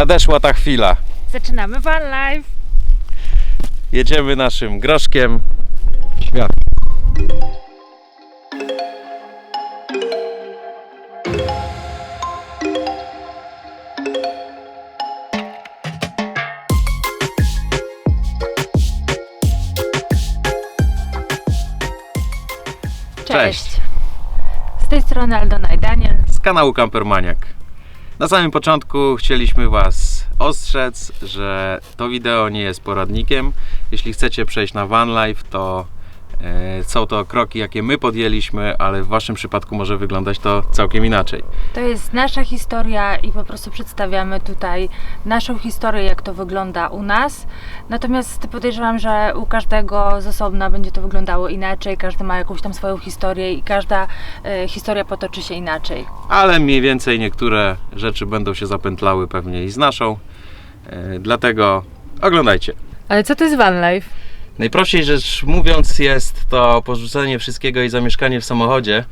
Nadeszła ta chwila. Zaczynamy Van Life. Jedziemy naszym groszkiem. Świat. Cześć. Z tej strony Aldona i Daniel. z kanału Campermaniak. Na samym początku chcieliśmy Was ostrzec, że to wideo nie jest poradnikiem. Jeśli chcecie przejść na van life, to są to kroki, jakie my podjęliśmy, ale w Waszym przypadku może wyglądać to całkiem inaczej. To jest nasza historia i po prostu przedstawiamy tutaj naszą historię, jak to wygląda u nas. Natomiast podejrzewam, że u każdego z osobna będzie to wyglądało inaczej. Każdy ma jakąś tam swoją historię i każda e, historia potoczy się inaczej. Ale mniej więcej niektóre rzeczy będą się zapętlały pewnie i z naszą. E, Dlatego oglądajcie. Ale co to jest Van Life? Najprościej rzecz mówiąc jest to porzucenie wszystkiego i zamieszkanie w samochodzie.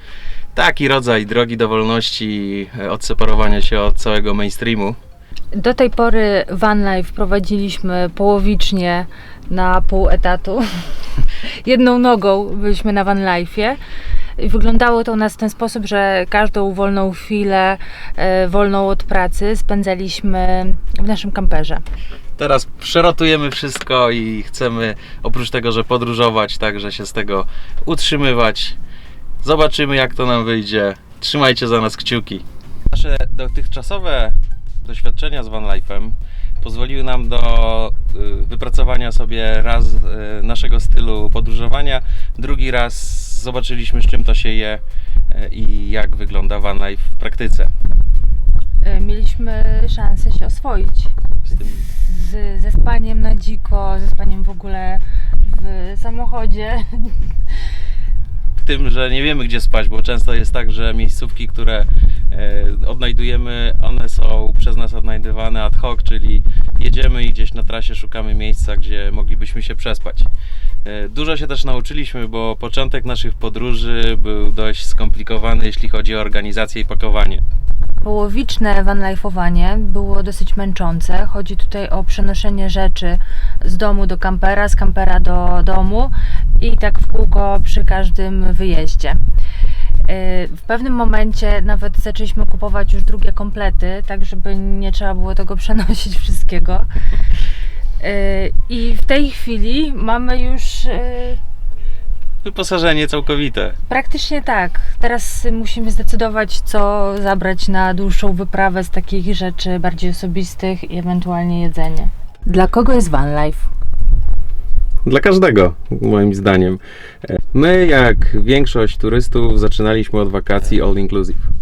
Taki rodzaj drogi do wolności, e, odseparowania się od całego mainstreamu. Do tej pory Van Life prowadziliśmy połowicznie na pół etatu. Jedną nogą byliśmy na Van Life'ie. I Wyglądało to u nas w ten sposób, że każdą wolną chwilę, e, wolną od pracy spędzaliśmy w naszym kamperze. Teraz przerotujemy wszystko i chcemy oprócz tego, że podróżować, także się z tego utrzymywać. Zobaczymy jak to nam wyjdzie. Trzymajcie za nas kciuki. Nasze dotychczasowe doświadczenia z Van Life'em pozwoliły nam do y, wypracowania sobie raz y, naszego stylu podróżowania, drugi raz zobaczyliśmy z czym to się je y, i jak wygląda Van Life w praktyce. E, Mieliśmy szansę się oswoić Z tym z, ze spaniem na dziko, ze spaniem w ogóle w samochodzie. tym, że nie wiemy gdzie spać, bo często jest tak, że miejscówki, które e, odnajdujemy, one są przez nas odnajdywane ad hoc, czyli jedziemy i gdzieś na trasie szukamy miejsca, gdzie moglibyśmy się przespać. E, Dużo się też nauczyliśmy, bo początek naszych podróży był dość skomplikowany, jeśli chodzi o organizację i pakowanie. Połowiczne vanlife'owanie było dosyć męczące. Chodzi tutaj o przenoszenie rzeczy z domu do kampera, z kampera do domu i tak w kółko przy każdym wyjeździe. Yy, W pewnym momencie nawet zaczęliśmy kupować już drugie komplety, tak żeby nie trzeba było tego przenosić wszystkiego. Yy, I w tej chwili mamy już yy, Wyposażenie całkowite. Praktycznie tak. Teraz musimy zdecydować, co zabrać na dłuższą wyprawę z takich rzeczy bardziej osobistych i ewentualnie jedzenie. Dla kogo jest van life? Dla każdego, moim zdaniem. E, My, jak większość turystów, zaczynaliśmy od wakacji all inclusive.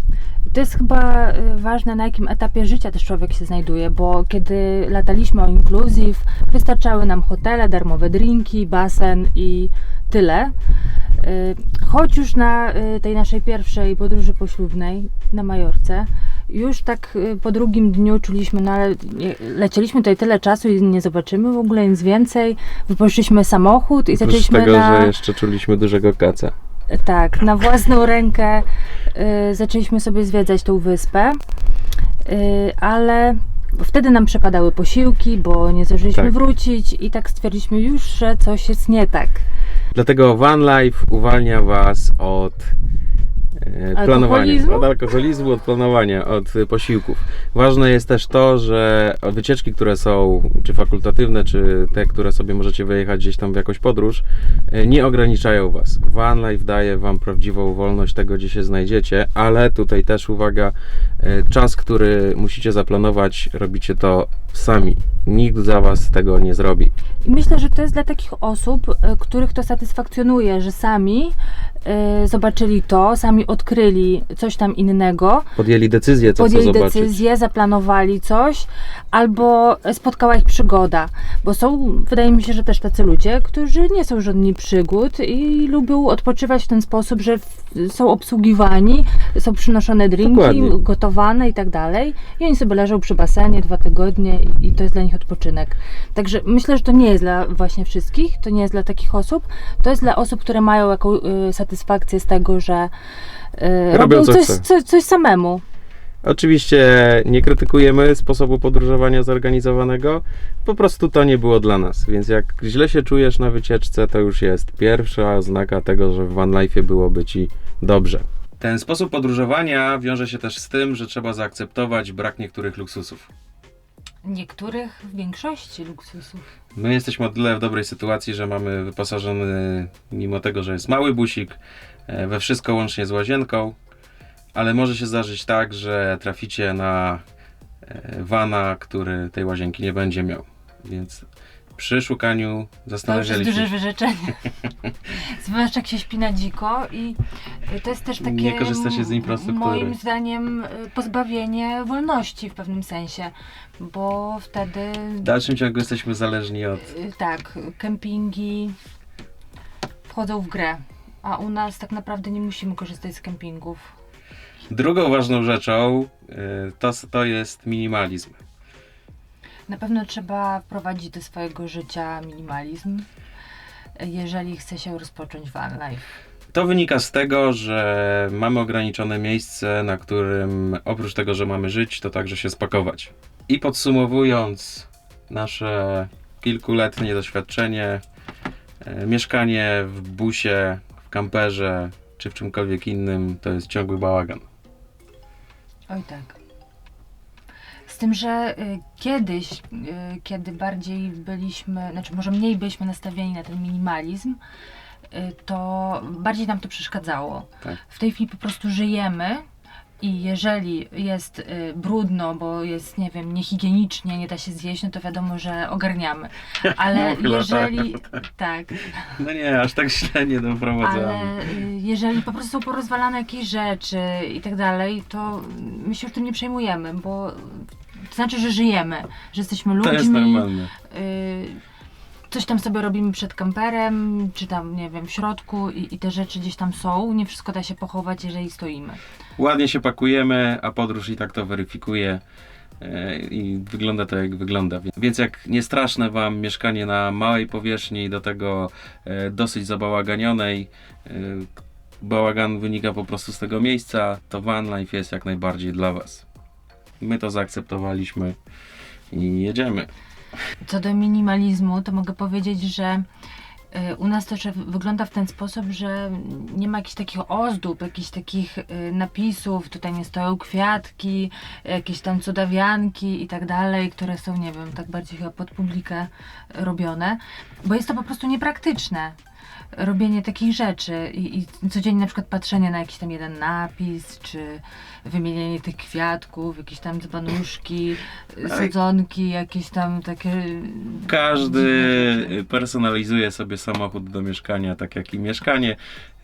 To jest chyba y, ważne, na jakim etapie życia też człowiek się znajduje, bo kiedy lataliśmy o inclusive, wystarczały nam hotele, darmowe drinki, basen i tyle. Y, Choć już na y, tej naszej pierwszej podróży poślubnej na Majorce, już tak po drugim dniu czuliśmy, no ale lecieliśmy tutaj tyle czasu i nie zobaczymy w ogóle nic więcej. Wypożyczyliśmy samochód i Oprócz zaczęliśmy tego, na... że jeszcze czuliśmy dużego kaca. Tak, na własną rękę y, zaczęliśmy sobie zwiedzać tą wyspę, y, ale wtedy nam przepadały posiłki, bo nie zdążyliśmy Tak. wrócić i tak stwierdziliśmy już, że coś jest nie tak. Dlatego Van Life uwalnia Was od planowania, Alkoholizmu? od alkoholizmu, od planowania, od e, posiłków. Ważne jest też to, że wycieczki, które są czy fakultatywne, czy te, które sobie możecie wyjechać gdzieś tam w jakąś podróż, e, nie ograniczają Was. Van Life daje Wam prawdziwą wolność tego, gdzie się znajdziecie, ale tutaj też uwaga, e, czas, który musicie zaplanować, robicie to sami. Nikt za Was tego nie zrobi. I myślę, że to jest dla takich osób, y, których to satysfakcjonuje, że sami y, zobaczyli to, sami odkryli coś tam innego, Podjęli decyzję, co podjęli chcą zobaczyć. decyzję, zaplanowali coś, albo spotkała ich przygoda. Bo są, wydaje mi się, że też tacy ludzie, którzy nie są żadni przygód i lubią odpoczywać w ten sposób, że w, są obsługiwani, są przynoszone drinki, Dokładnie. I tak dalej. I oni sobie leżą przy basenie dwa tygodnie i, i to jest dla nich odpoczynek. Także myślę, że to nie jest dla właśnie wszystkich, to nie jest dla takich osób, to jest dla osób, które mają jakąś y, satysfakcję z tego, że y, Robią, robią co coś, coś, coś samemu. Oczywiście nie krytykujemy sposobu podróżowania zorganizowanego, po prostu to nie było dla nas. Więc jak źle się czujesz na wycieczce, to już jest pierwsza oznaka tego, że w van life byłoby ci dobrze. Ten sposób podróżowania wiąże się też z tym, że trzeba zaakceptować brak niektórych luksusów. Niektórych w większości luksusów. My jesteśmy o tyle w dobrej sytuacji, że mamy wyposażony, mimo tego, że jest mały busik, e, we wszystko łącznie z łazienką, ale może się zdarzyć tak, że traficie na e, vana, który tej łazienki nie będzie miał. Więc przy szukaniu To już jest duże wyrzeczenie. Zwłaszcza jak się śpi na dziko i to jest też takie Nie korzysta się z infrastruktury. moim zdaniem y, pozbawienie wolności w pewnym sensie, bo wtedy W dalszym ciągu jesteśmy zależni od y, tak, kempingi wchodzą w grę, a u nas tak naprawdę nie musimy korzystać z kempingów. Drugą ważną rzeczą e, to, to jest minimalizm. Na pewno trzeba wprowadzić do swojego życia minimalizm, jeżeli chce się rozpocząć van life. To wynika z tego, że mamy ograniczone miejsce, na którym oprócz tego, że mamy żyć, to także się spakować. I podsumowując nasze kilkuletnie doświadczenie, e, mieszkanie w busie, w kamperze czy w czymkolwiek innym to jest ciągły bałagan. Oj tak. Z tym, że y, kiedyś, y, kiedy bardziej byliśmy, znaczy może mniej byliśmy nastawieni na ten minimalizm, y, to bardziej nam to przeszkadzało. Tak. W tej chwili po prostu żyjemy i jeżeli jest brudno, bo jest, nie wiem, niehigienicznie, nie da się zjeść, no to wiadomo, że ogarniamy. Ale Chyba jeżeli, tak, No nie, aż tak źle nie doprowadzamy. ale jeżeli po prostu są porozwalane jakieś rzeczy i tak dalej, to my się już tym nie przejmujemy, bo to znaczy, że żyjemy, że jesteśmy To jest ludźmi, normalne. y, coś tam sobie robimy przed kamperem, czy tam, nie wiem, w środku i, i te rzeczy gdzieś tam są. Nie wszystko da się pochować, jeżeli stoimy. Ładnie się pakujemy, a podróż i tak to weryfikuje e, i wygląda to jak wygląda. Więc jak nie straszne Wam mieszkanie na małej powierzchni i do tego e, dosyć zabałaganionej, e, bałagan wynika po prostu z tego miejsca, to van life jest jak najbardziej dla Was. My to zaakceptowaliśmy i jedziemy. Co do minimalizmu, to mogę powiedzieć, że y, u nas to wygląda w ten sposób, że nie ma jakichś takich ozdób, jakichś takich y, napisów, tutaj nie stoją kwiatki, jakieś tam cudawianki i tak dalej, które są, nie wiem, tak bardziej chyba pod publikę robione, bo jest to po prostu niepraktyczne. Robienie takich rzeczy i, i codziennie na przykład patrzenie na jakiś tam jeden napis, czy wymienienie tych kwiatków, jakieś tam dzbanuszki, Ale- sadzonki, jakieś tam takie Każdy personalizuje sobie samochód do mieszkania, tak jak i mieszkanie.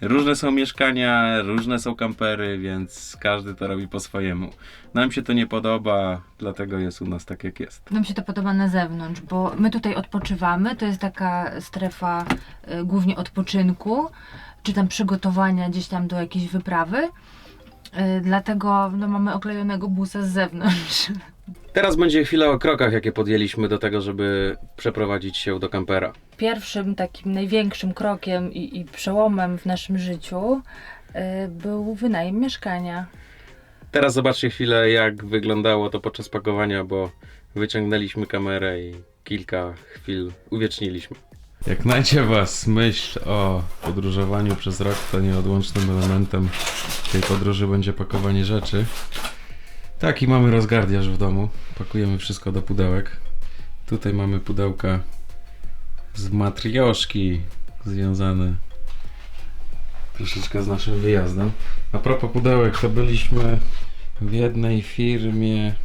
Różne są mieszkania, różne są kampery, więc każdy to robi po swojemu. Nam się to nie podoba, dlatego jest u nas tak jak jest. Nam się to podoba na zewnątrz, bo my tutaj odpoczywamy, to jest taka strefa y, głównie odpoczynku, czy tam przygotowania gdzieś tam do jakiejś wyprawy. Y, dlatego no, mamy oklejonego busa z zewnątrz. Teraz będzie chwila o krokach, jakie podjęliśmy do tego, żeby przeprowadzić się do kampera. Pierwszym takim największym krokiem i, i przełomem w naszym życiu y, był wynajem mieszkania. Teraz zobaczcie chwilę, jak wyglądało to podczas pakowania, bo wyciągnęliśmy kamerę i kilka chwil uwieczniliśmy. Jak najdzie Was myśl o podróżowaniu przez rok, to nieodłącznym elementem tej podróży będzie pakowanie rzeczy. Taki mamy rozgardiaż w domu. Pakujemy wszystko do pudełek. Tutaj mamy pudełka z matrioszki związane troszeczkę z naszym wyjazdem. A propos pudełek, to byliśmy w jednej firmie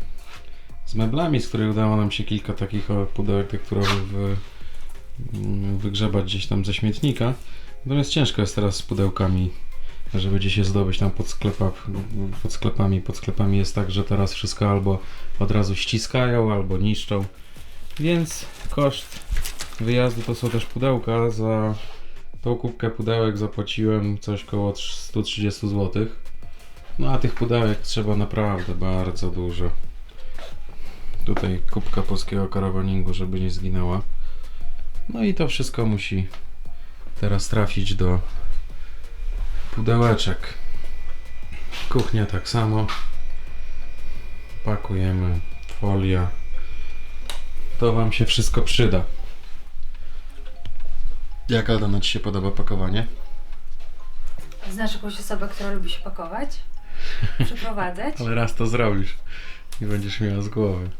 z meblami, z której udało nam się kilka takich pudełek tekturowych wy, mm, wygrzebać gdzieś tam ze śmietnika. Natomiast ciężko jest teraz z pudełkami, żeby gdzieś je zdobyć tam pod, sklepa, pod sklepami. Pod sklepami jest tak, że teraz wszystko albo od razu ściskają, albo niszczą. Więc koszt wyjazdu to są też pudełka. Za tą kubkę pudełek zapłaciłem coś koło 130 zł. No a tych pudełek trzeba naprawdę bardzo dużo. Tutaj kubka polskiego karawaningu, żeby nie zginęła. No i to wszystko musi teraz trafić do pudełeczek. Kuchnia tak samo. pakujemy, folia. To Wam się wszystko przyda. Jak Aldona Ci się podoba pakowanie? Znasz jakąś osobę, która lubi się pakować? Przeprowadzać? Ale raz to zrobisz i będziesz miała z głowy.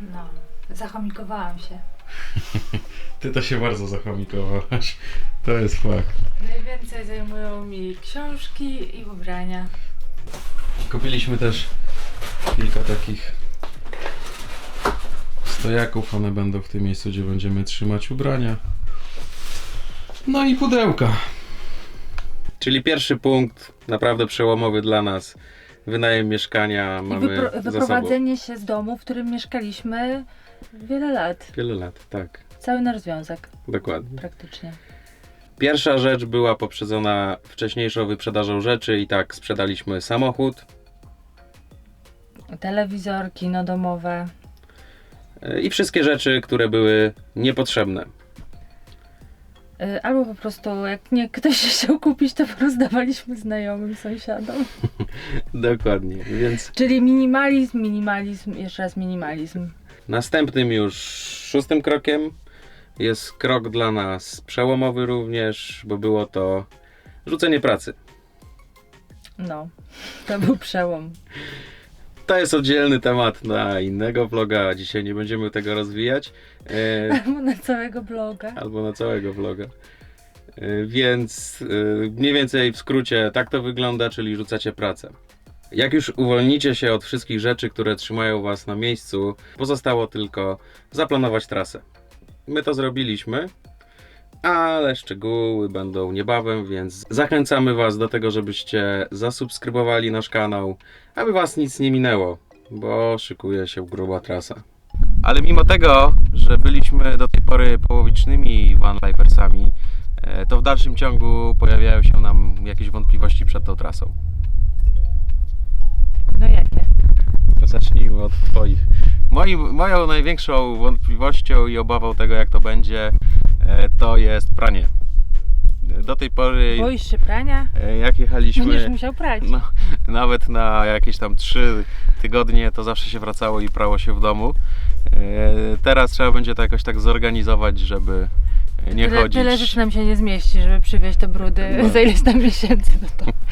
No, zachomikowałam się. Ty to się bardzo zachomikowałaś. To jest fakt. Najwięcej zajmują mi książki i ubrania. Kupiliśmy też kilka takich stojaków. One będą w tym miejscu, gdzie będziemy trzymać ubrania. No i pudełka. Czyli pierwszy punkt, naprawdę przełomowy dla nas. Wynajem mieszkania I mamy wypro- za sobą. wyprowadzenie się z domu, w którym mieszkaliśmy wiele lat. Wiele lat, tak, Cały nasz związek dokładnie. praktycznie. Pierwsza rzecz była poprzedzona wcześniejszą wyprzedażą rzeczy i tak sprzedaliśmy samochód Telewizor, kino domowe. e, i wszystkie rzeczy, które były niepotrzebne. Y, Albo po prostu, jak nie ktoś chciał kupić, to rozdawaliśmy znajomym, sąsiadom. Dokładnie, więc Czyli minimalizm, minimalizm, jeszcze raz minimalizm. następnym już szóstym krokiem jest krok dla nas przełomowy również, bo było to rzucenie pracy. No, to był przełom. To jest oddzielny temat na innego vloga, dzisiaj nie będziemy tego rozwijać. E, Albo na całego bloga. albo na całego vloga. Y, Więc y, mniej więcej w skrócie tak to wygląda, czyli rzucacie pracę. Jak już uwolnicie się od wszystkich rzeczy, które trzymają was na miejscu, pozostało tylko zaplanować trasę. My to zrobiliśmy, ale szczegóły będą niebawem, więc zachęcamy was do tego, żebyście zasubskrybowali nasz kanał, aby was nic nie minęło, bo szykuje się gruba trasa. Ale mimo tego, że byliśmy do tej pory połowicznymi one-lifersami, e, to w dalszym ciągu pojawiają się nam jakieś wątpliwości przed tą trasą. No jakie? Zacznijmy od Twoich. Moim, moją największą wątpliwością i obawą tego, jak to będzie, e, to jest pranie. Do tej pory, Boisz się prania? e, jak Będziesz jechaliśmy musiał prać. no, nawet na jakieś tam trzy tygodnie, to zawsze się wracało i prało się w domu. E, Teraz trzeba będzie to jakoś tak zorganizować, żeby nie tyle, chodzić. tyle rzeczy nam się nie zmieści, żeby przywieźć te brudy No. za ileś tam miesięcy do domu.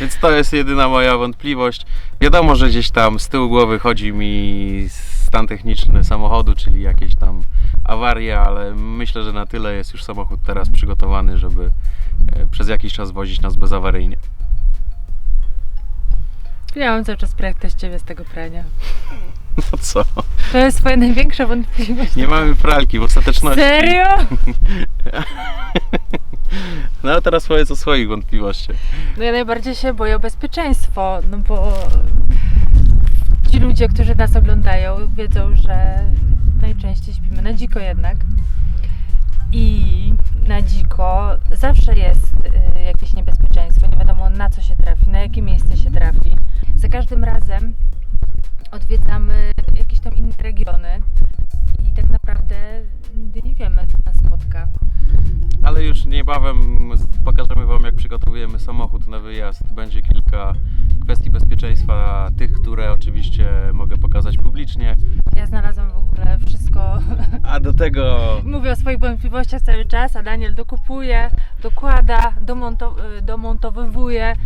Więc to jest jedyna moja wątpliwość. Wiadomo, że gdzieś tam z tyłu głowy chodzi mi stan techniczny samochodu, czyli jakieś tam awarie, ale myślę, że na tyle jest już samochód teraz przygotowany, żeby e, przez jakiś czas wozić nas bezawaryjnie. Ja mam cały czas projekt z ciebie z tego prania. No co? To jest twoja największa wątpliwość. Nie mamy pralki w ostateczności. Serio? No a teraz powiedz o swoich wątpliwościach. No ja najbardziej się boję o bezpieczeństwo, no bo ci ludzie, którzy nas oglądają, wiedzą, że najczęściej śpimy na dziko jednak. I na dziko zawsze jest y, jakieś niebezpieczeństwo, nie wiadomo na co się trafi, na jakie miejsce się trafi. Za każdym razem odwiedzamy jakieś tam inne regiony i tak naprawdę nigdy nie wiemy, co nas spotka. Ale już niebawem pokażemy Wam, jak przygotowujemy samochód na wyjazd. Będzie kilka kwestii bezpieczeństwa, tych, które oczywiście mogę pokazać publicznie. Ja znalazłam w ogóle wszystko A do tego Mówię o swoich wątpliwościach cały czas, a Daniel dokupuje, dokłada, domonto- y, domontowywuje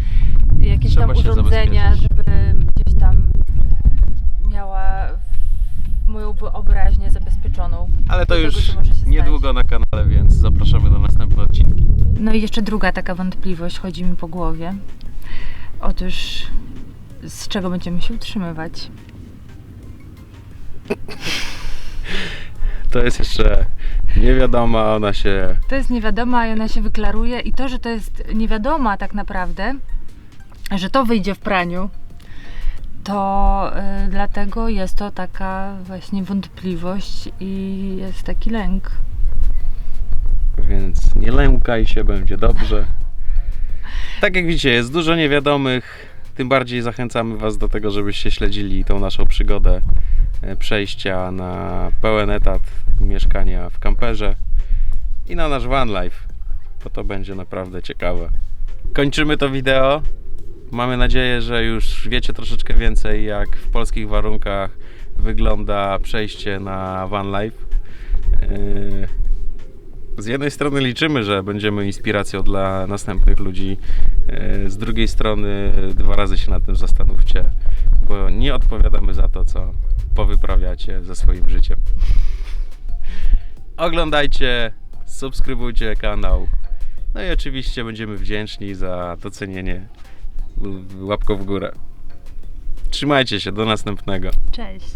jakieś Trzeba tam urządzenia, żeby gdzieś tam miała moją wyobraźnię zabezpieczoną. Ale to już niedługo na kanale, więc zapraszamy na następne odcinki. No i jeszcze druga taka wątpliwość chodzi mi po głowie. Otóż z czego będziemy się utrzymywać? To jest jeszcze niewiadoma, ona się... To jest niewiadoma i ona się wyklaruje i to, że to jest niewiadoma tak naprawdę, że to wyjdzie w praniu, to y, dlatego jest to taka właśnie wątpliwość i jest taki lęk. Więc nie lękaj się, będzie dobrze. Tak jak widzicie, jest dużo niewiadomych. Tym bardziej zachęcamy Was do tego, żebyście śledzili tą naszą przygodę e, przejścia na pełen etat mieszkania w kamperze i na nasz van life, bo to będzie naprawdę ciekawe. Kończymy to wideo. Mamy nadzieję, że już wiecie troszeczkę więcej, jak w polskich warunkach wygląda przejście na van life. Z jednej strony liczymy, że będziemy inspiracją dla następnych ludzi. Yy, Z drugiej strony dwa razy się nad tym zastanówcie, bo nie odpowiadamy za to, co powyprawiacie ze swoim życiem. Oglądajcie, subskrybujcie kanał. No i oczywiście będziemy wdzięczni za docenienie łapką w górę. Trzymajcie się, do następnego. Cześć.